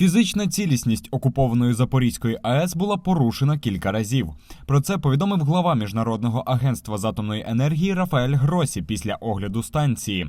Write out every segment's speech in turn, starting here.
Фізична цілісність окупованої Запорізької АЕС була порушена кілька разів. Про це повідомив глава міжнародного агентства з атомної енергії Рафаель Гросі після огляду станції.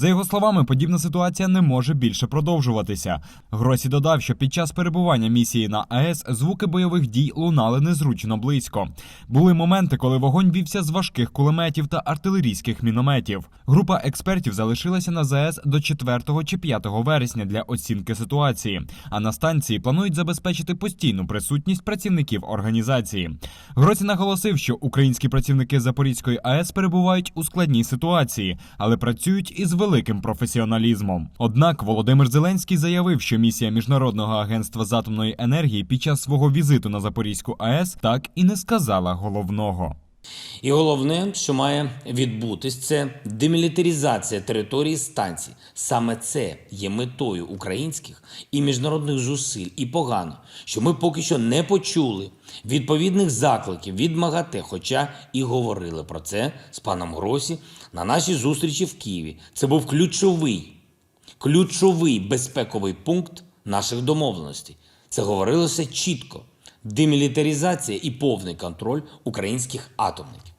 За його словами, подібна ситуація не може більше продовжуватися. Гросі додав, що під час перебування місії на АЕС звуки бойових дій лунали незручно близько. Були моменти, коли вогонь вівся з важких кулеметів та артилерійських мінометів. Група експертів залишилася на ЗАЕС до 4 чи 5 вересня для оцінки ситуації. А на станції планують забезпечити постійну присутність працівників організації. Гроці наголосив, що українські працівники Запорізької АЕС перебувають у складній ситуації, але працюють із великим професіоналізмом. Однак Володимир Зеленський заявив, що місія міжнародного агентства з атомної енергії під час свого візиту на Запорізьку АЕС так і не сказала головного. І головне, що має відбутись, це демілітаризація території станції. Саме це є метою українських і міжнародних зусиль. І погано, що ми поки що не почули відповідних закликів від МАГАТЕ, хоча і говорили про це з паном Гросі на нашій зустрічі в Києві. Це був ключовий, ключовий безпековий пункт наших домовленостей. Це говорилося чітко. Демілітаризація і повний контроль українських атомників.